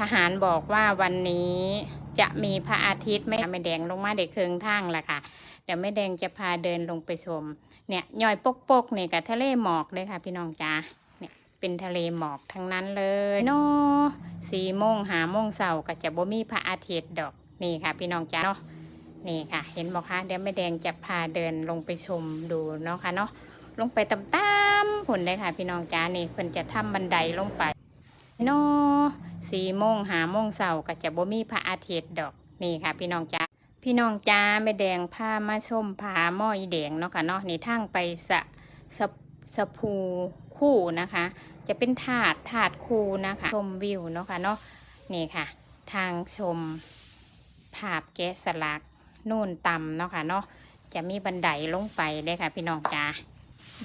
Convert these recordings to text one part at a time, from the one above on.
ทหารบอกว่าวันนี้จะมีพระอาทิตย์ไม่ไม่แดงลงมาเด็กเคืองทางละค่ะ เดี๋ยวแม่แดงจะพาเดินลงไปชม เนี่ยย่อยปกปกๆนี่ยกับทะเลหมอกเลยค่ะ พี่น้องจ้าเนี่ยเป็นทะเลหมอกทั้งนั้นเลยโนสี่โมงหาโมงเสาร์ก็จะบ่มีพระอาทิตย์ดอกนี่ค่ะ พี่น้องจ้าเนาะนี่ค่ะ เห็นบอกคะเดี๋ยวแม่แดงจะพาเดินลงไปชมดูเนาะค่ะเนาะลงไปตามๆผลเลยค่ะ พี่น้องจ้านี่เพิ่นจะทำบันไดลงไป โนสี่โมงหาโมงเสาร์ก็จะบ่มีพระอาทิตย์ดอกนี่ค่ะ พี่น้องจ้าพี่น้องจ้าแม่แดงผ้ามาชมผาหม้ออีแดงเนาะค่ะเนาะนี่ทางไปสะสะสะพูคู่นะคะ จะเป็นถาดถาดคูนะคะ ชมวิวเนาะค่ะเนาะนี่ค่ะ ทางชมภาพแกะสลักนู่นต่ำเนาะค่ะเนาะจะมีบันไดลงไปได้ค่ะ พี่น้องจ้า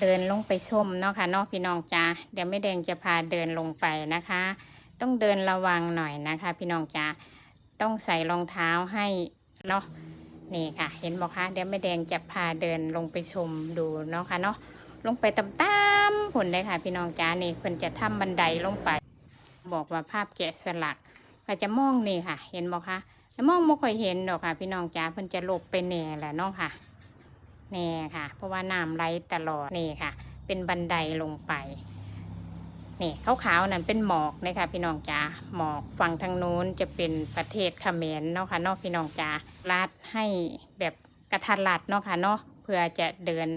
เดินลงไปชมเนาะค่ะเนาะพี่น้องจ้าเดี๋ยวแม่แดงจะพาเดินลงไปนะคะ ต้องเดินระวังหน่อยนะคะ พี่น้องจ้าต้องใส่รองเท้าให้เนาะนี่ค่ะ เห็นบอกคะเดี๋ยวแม่แดงจะพาเดินลงไปชมดูเนาะค่ะเนาะลงไปตามๆผลเลยค่ะ พี่น้องจ้านี่เพิ่นจะทำบันไดลงไป บอกว่าภาพแกะสลักก็จะมองนี่ค่ะ เห็นบอกคะแต่มองไม่ค่อยเห็นดอกค่ะ พี่น้องจ้าเพิ่นจะหลบไปแน่แหละเนาะค่ะ นี่ค่ะ เพราะว่าน้ำไหลตลอดนี่ค่ะ เป็นบันไดลงไปนี่ขาวๆนั่นเป็นหมอกนะคะพี่น้องจ๋าหมอกฝั่งทางนู้นจะเป็นประเทศเขมรเนาะค่ะเนาะพี่น้องจ๋าลาดให้แบบกระทัดรัดเนาะค่ะเนาะเพื่อจะเดิน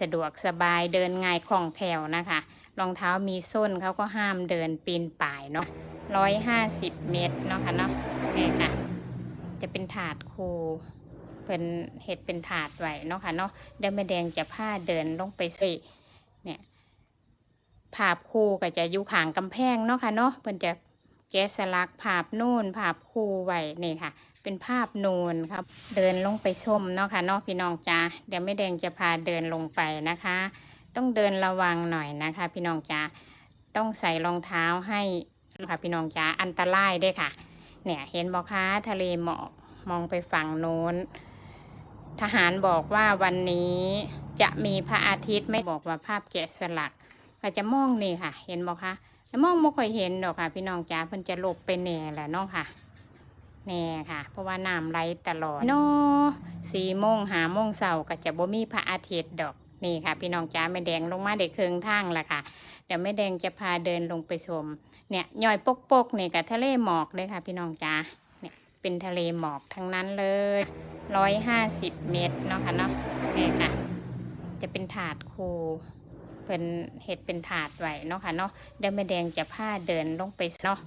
สะดวกสบายเดินง่ายคล่องแคล่วนะคะรองเท้ามีส้นเขาก็ห้ามเดินปีนป่ายเนาะร้อยห้าสิบเมตรเนาะค่ะเนาะนี่ค่ะ จะเป็นถาดคู เป็นเห็ดเป็นถาดไว้เนาะค่ะเนาะเดี๋ยวแม่แดงจะพาเดินลงไปสิเนี่ยภาพคู่ก็จะอยู่ขางกำแพงเนาะค่ะเนาะเพิ่นจะแกะสลักภาพนูนภาพคู่ไว้นี่ค่ะ เป็นภาพนูนครับ เดินลงไปชมเนาะค่ะเนาะพี่น้องจ้าเดี๋ยวแม่แดงจะพาเดินลงไปนะคะ ต้องเดินระวังหน่อยนะคะ พี่น้องจ้าต้องใส่รองเท้าให้ค่ะพี่น้องจ้าอันตรายเด้วยค่ะ เนี่ยเห็นบอกคะทะเลหมอกมองไปฝั่งโน้น ทหารบอกว่าวันนี้จะมีพระอาทิตย์ไม่บอกว่าภาพแกะสลักก็จะมองนี่ค่ะ เห็นบอกคะแต่มองไม่ค่อยเห็นดอกค่ะ พี่น้องจ้าเพิ่นจะหลบไปแน่แหละน้องค่ะแน่ค่ะ เพราะว่าน้ำไหลตลอดโนสี่โมงหาโมงเสาร์ก็จะบ่มีพระอาทิตย์ดอกนี่ค่ะ พี่น้องจ้าแม่แดงลงมาเด็กเคืองทางละค่ะ เดี๋ยวแม่แดงจะพาเดินลงไปชม เนี่ยย่อยปกปกๆนี่กับทะเลหมอกเลยค่ะ พี่น้องจ้า เป็นทะเลหมอกทั้งนั้นเลยร้อยห้าสิบเมตรเนาะค่ะเนาะนี่ค่ะ จะเป็นถาดคูเป็นเห็ดเป็นถาดไว้เนาะค่ะเนาะเดี๋ยวแม่แดงจะพาเดินลงไปเนาะ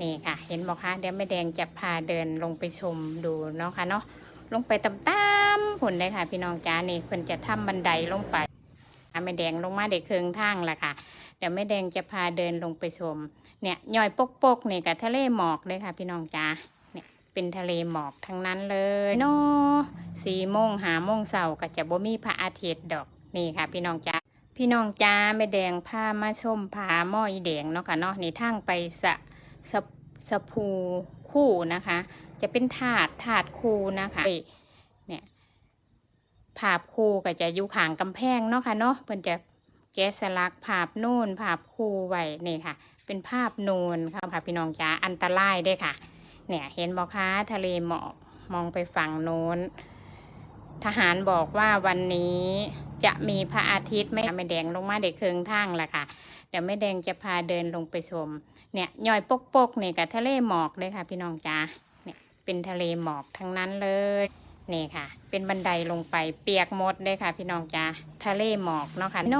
นี่ค่ะ เห็นบอกคะเดี๋ยวแม่แดงจะพาเดินลงไปชมดูเนาะค่ะเนาะลงไปตามๆผลเลยค่ะ พี่น้องจ้านี่เพิ่นจะทำบันไดลงไปแม่แดงลงมาเด็กเคืองทางละค่ะเดี๋ยวแม่แดงจะพาเดินลงไปชม เนี่ยย่อยปกปกๆนี่ยกับทะเลหมอกเลยค่ะ พี่น้องจ้า เนี่ยเป็นทะเลหมอกทั้งนั้นเลยโนสี่โมงหาโมงเสาร์ก็จะบ่มีพระอาทิตย์ดอกนี่ค่ะ พี่น้องจ้าพี่น้องจ้าแม่แดงผ้ามาชมผาหม้ออีแดงเนาะค่ะเนาะนี่ทางไปสะสะสะพูคู่นะคะ จะเป็นถาดถาดคู่นะคะเนี่ยภาพคู่ก็จะอยู่ข้างกำแพงเนาะค่ะเนาะเพิ่นจะแกะสลักภาพนูนภาพคู่ไว้นี่ค่ะ เป็นภาพนูนค่ะพี่น้องจ้าอันตรายเด้อค่ะ เนี่ยเห็นบอกคะทะเลหมอกมองไปฝั่งโน้น ทหารบอกว่าวันนี้จะมีพระอาทิตย์ไม่ไม่แดงลงมาเด็กเคืองทางละค่ะ เดี๋ยวแม่แดงจะพาเดินลงไปชม เนี่ยย่อยปกปกๆนี่ยกับทะเลหมอกเลยค่ะ พี่น้องจ้าเนี่ยเป็นทะเลหมอกทั้งนั้นเลยนี่ค่ะ เป็นบันไดลงไปเปียกหมดเลยค่ะ พี่น้องจ้าทะเลหมอกเนาะค่ะโน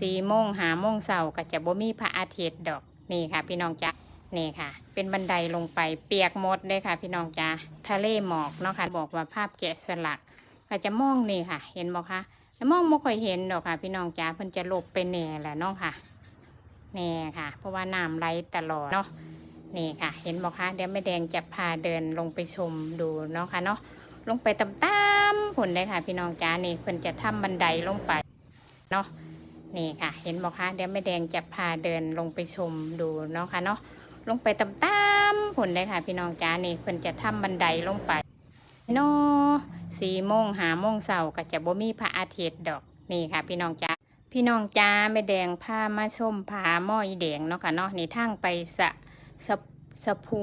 สี่โมงหาโมงเสาร์ก็จะบ่มีพระอาทิตย์ดอกนี่ค่ะ พี่น้องจ้า นี่ค่ะ เป็นบันไดลงไปเปียกหมดเลยค่ะ พี่น้องจ้าทะเลหมอกเนาะค่ะ บอกว่าภาพแกะสลักก็จะมองนี่ค่ะ เห็นบอกคะแต่มองไม่ค่อยเห็นดอกค่ะ พี่น้องจ้าเพิ่นจะหลบไปแน่แหละน้องค่ะแน่ค่ะ เพราะว่าน้ำไหลตลอดเนาะนี่ค่ะ เห็นบอกคะเดี๋ยวแม่แดงจะพาเดินลงไปชมดูเนาะค่ะเนาะลงไปตามๆผลเลยค่ะ พี่น้องจ้านี่เพิ่นจะทำบันไดลงไปเนาะนี่ค่ะ เห็นบอกคะเดี๋ยวแม่แดงจะพาเดินลงไปชมดูเนาะค่ะเนาะ ลงไปตามๆผลเลยค่ะพี่น้องจ้านี่เพิ่นจะทำบันไดลงไปโนสี่โมงหาโมงเสาร์ก็จะบ่มีพระอาทิตย์ดอกนี่ค่ะ พี่น้องจ้าพี่น้องจ้าแม่แดงผ้ามาชมผาหม้ออีแดงเนาะค่ะเนาะนี่ทางไปสะสะสะพู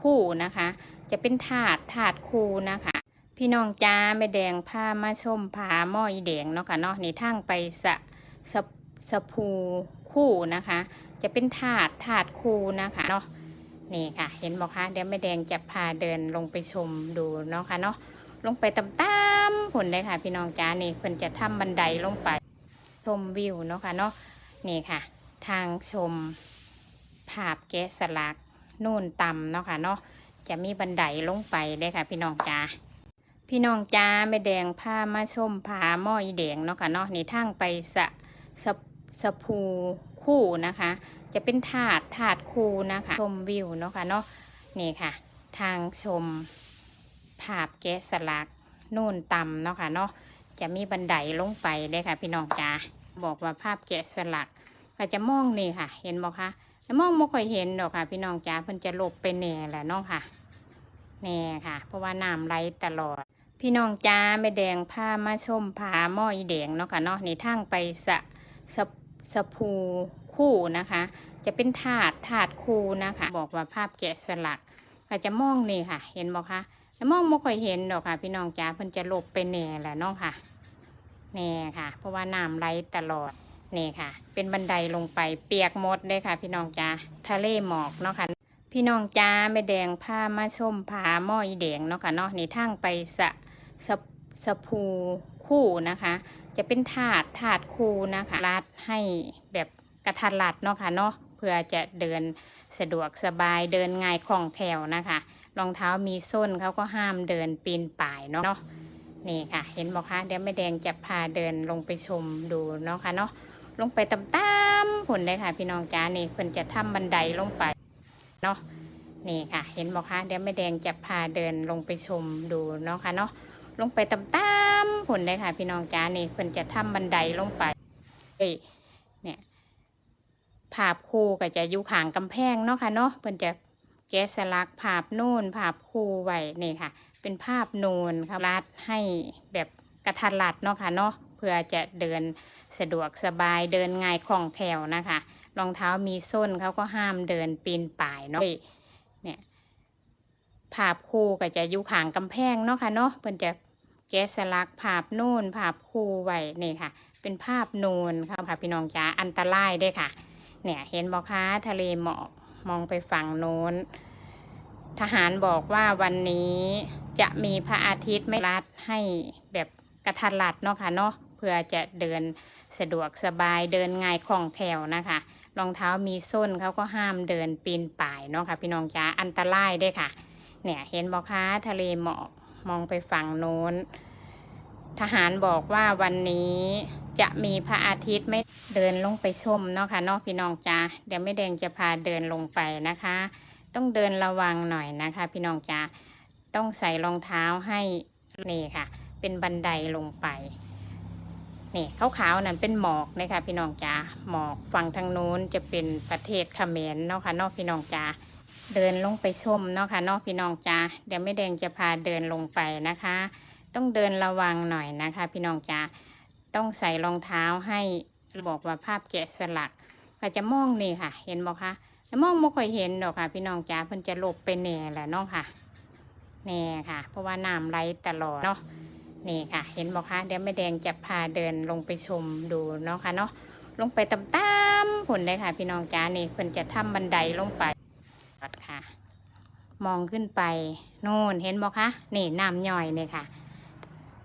คู่นะคะ จะเป็นถาดถาดคู่นะคะ พี่น้องจ้าแม่แดงผ้ามาชมผาหม้ออีแดงเนาะค่ะเนาะนี่ทางไปสะสะสะพู คู่นะคะ จะเป็นถาดถาดคู่นะคะเนาะนี่ค่ะ เห็นบอกคะเดี๋ยวแม่แดงจะพาเดินลงไปชมดูเนาะค่ะเนาะลงไปตามๆผลเลยค่ะ พี่น้องจ้านี่เพิ่นจะทำบันไดลงไป ชมวิวเนาะค่ะเนาะนี่ค่ะ ทางชมภาพแกะสลักนู่นต่ำเนาะค่ะเนาะจะมีบันไดลงไปเลยค่ะ พี่น้องจ้าพี่น้องจ้าแม่แดงผ้ามาชมผาหม้ออีแดงเนาะค่ะเนาะนี่ทางไปสะสะ สพูคู่นะคะ จะเป็นถาดถาดคู่นะคะ ชมวิวเนาะค่ะเนาะนี่ค่ะ ทางชมภาพแกะสลักนู่นต่ำเนาะค่ะเนาะจะมีบันไดลงไปเลยค่ะ พี่น้องจ้าบอกว่าภาพแกะสลัก ก็จะมองนี่ค่ะ เห็นบอกคะแต่มองไม่ค่อยเห็นดอกค่ะ พี่น้องจ้าเพิ่นจะหลบไปแน่แหละเน้องค่ะแน่ค่ะ เพราะว่าน้ำไหลตลอด พี่น้องจ้าแม่แดงผ้ามาชมผาหม้ออีแดงเนาะค่ะเนาะนี่ทางไปสะสะ สะพูคู่นะคะ จะเป็นถาดถาดคู่นะคะ บอกว่าภาพแกะสลักก็จะมองนี่ค่ะ เห็นบอกคะแต่มองไม่ค่อยเห็นดอกค่ะ พี่น้องจ้าเพิ่นจะหลบไปแน่แหละน้องค่ะแน่ค่ะ เพราะว่าน้ำไหลตลอดนี่ค่ะ เป็นบันไดลงไปเปียกหมดเลยค่ะ พี่น้องจ้าทะเลหมอกเนาะค่ะพี่น้องจ้าแม่แดงผ้ามาชมผาหม้ออีแดงเนาะค่ะเนาะนี่ทางไปสะสะสะพู คู่นะคะ จะเป็นถาดถาดคู่นะคะรัดให้แบบกระทัดรัดเนาะค่ะเนาะเพื่อจะเดินสะดวกสบายเดินง่ายคล่องแคล่วนะคะรองเท้ามีส้นเขาก็ห้ามเดินปีนป่ายเนาะนี่ค่ะ เห็นบอกคะเดี๋ยวแม่แดงจะพาเดินลงไปชมดูเนาะค่ะเนาะลงไปตามๆผลเลยค่ะ พี่น้องจ้านี่เพิ่นจะทำบันไดลงไปเนาะนี่ค่ะ เห็นบอกคะเดี๋ยวแม่แดงจะพาเดินลงไปชมดูเนาะค่ะเนาะลงไปตามๆ ผลเลยค่ะ พี่น้องจ้านี่เพิ่นจะทำบันไดลงไปเอ้ยเนี่ยภาพคู่ก็จะอยู่ขางกำแพงเนาะค่ะเนาะเพิ่นจะแกะสลักภาพนู่นภาพคู่ไว้นี่ค่ะ เป็นภาพนูนครับรัดให้แบบกระทัดรัดเนาะค่ะเนาะเพื่อจะเดินสะดวกสบายเดินง่ายคล่องแคล่วนะคะรองเท้ามีส้นเขาก็ห้ามเดินปีนป่ายเนาะเนี่ยภาพคู่ก็จะอยู่ขางกำแพงเนาะค่ะเนาะเพิ่นจะ แกะสลักภาพนู่นภาพคู่ไว้นี่ค่ะ เป็นภาพนูนครับค่ะพี่น้องจ๋าอันตรายเด้วยค่ะ เนี่ยเห็นบอกคะทะเลหมอกมองไปฝั่งโน้น ทหารบอกว่าวันนี้จะมีพระอาทิตย์ไม่รัดให้แบบกระทัดรัดเนาะค่ะเนาะเพื่อจะเดินสะดวกสบายเดินง่ายคล่องแคล่วนะคะรองเท้ามีส้นเขาก็ห้ามเดินปีนป่ายเนาะค่ะพี่น้องจ้าอันตรายเด้วยค่ะ เนี่ยเห็นบอกคะทะเลหมอก มองไปฝั่งโน้น ทหารบอกว่าวันนี้จะมีพระอาทิตย์ไม่เดินลงไปชมเนาะค่ะนาะพี่น้องจ้าเดี๋ยวไม่แดงจะพาเดินลงไปนะคะ ต้องเดินระวังหน่อยนะคะ พี่น้องจ้าต้องใส่รองเท้าให้นี่ค่ะ เป็นบันไดลงไปนี่ขาวๆนั่นเป็นหมอกนะคะพี่น้องจ้าหมอกฝั่งทางโน้นจะเป็นประเทศเขมรเนาะค่ะนาะพี่น้องจ้า เดินลงไปชมเนาะค่ะเนาะพี่น้องจ้าเดี๋ยวไม่แดงจะพาเดินลงไปนะคะ ต้องเดินระวังหน่อยนะคะ พี่น้องจ้าต้องใส่รองเท้าให้บอกว่าภาพแกะสลักก็จะมองนี่ค่ะ เห็นบอกคะแต่มองไม่ค่อยเห็นดอกค่ะ พี่น้องจ้าเพิ่นจะหลบไปแน่แหละเนาะค่ะแน่ค่ะ เพราะว่าน้ำไหลตลอดเนาะนี่ค่ะ เห็นบอกคะเดี๋ยวแม่แดงจะพาเดินลงไปชมดูเนาะค่ะเนาะลงไปตามๆผลเลยค่ะ พี่น้องจ้านี่เพิ่นจะทำบันไดลงไป มองขึ้นไปโน่นเห็นบอกคะนี่น้ำย่อยเลยค่ะ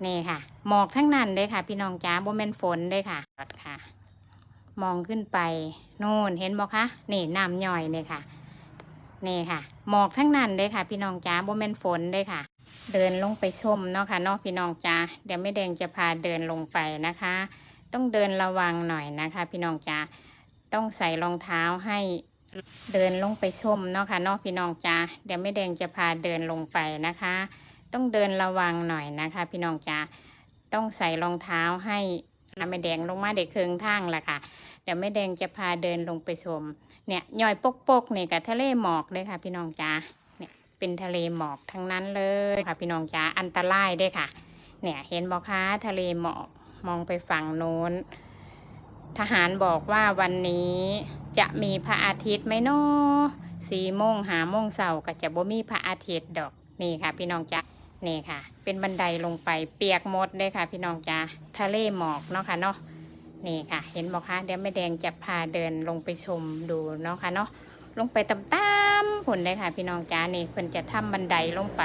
นี่ค่ะ หมอกทั้งนั้นเลยค่ะ พี่น้องจ้าโบแมนฝนเลยค่ะค่ะ มองขึ้นไปโน่นเห็นบอกคะนี่น้ำย่อยเลยค่ะนี่ค่ะ หมอกทั้งนั้นเลยค่ะ พี่น้องจ้าโบแมนฝนเลยค่ะ เดินลงไปชมเนาะค่ะเนาะพี่น้องจ้าเดี๋ยวไม่แดงจะพาเดินลงไปนะคะ ต้องเดินระวังหน่อยนะคะ พี่น้องจ้าต้องใส่รองเท้าให้ เดินลงไปชมเนาะค่ะเนาะพี่น้องจ้าเดี๋ยวไม่แดงจะพาเดินลงไปนะคะ ต้องเดินระวังหน่อยนะคะ พี่น้องจ้าต้องใส่รองเท้าให้ไม่แดงลงมาเด็กเคืองทางละค่ะ เดี๋ยวแม่แดงจะพาเดินลงไปชม เนี่ยย่อยปกปกๆนี่กับทะเลหมอกเลยค่ะ พี่น้องจ้าเนี่ยเป็นทะเลหมอกทั้งนั้นเลยค่ะ พี่น้องจ้าอันตรายด้วยค่ะ เนี่ยเห็นบอกคะทะเลหมอกมองไปฝั่งโน้น ทหารบอกว่าวันนี้จะมีพระอาทิตย์ไหมเนาะสี่โมงหาโมงเสาร์ก็จะบ่มีพระอาทิตย์ดอกนี่ค่ะ พี่น้องจ้านี่ค่ะ เป็นบันไดลงไปเปียกหมดเลยค่ะ พี่น้องจ้าทะเลหมอกเนาะค่ะเนาะนี่ค่ะ เห็นบอกคะเดี๋ยวแม่แดงจะพาเดินลงไปชมดูเนาะค่ะเนาะลงไปตามๆผลเลยค่ะ พี่น้องจ้านี่เพิ่นจะทำบันไดลงไป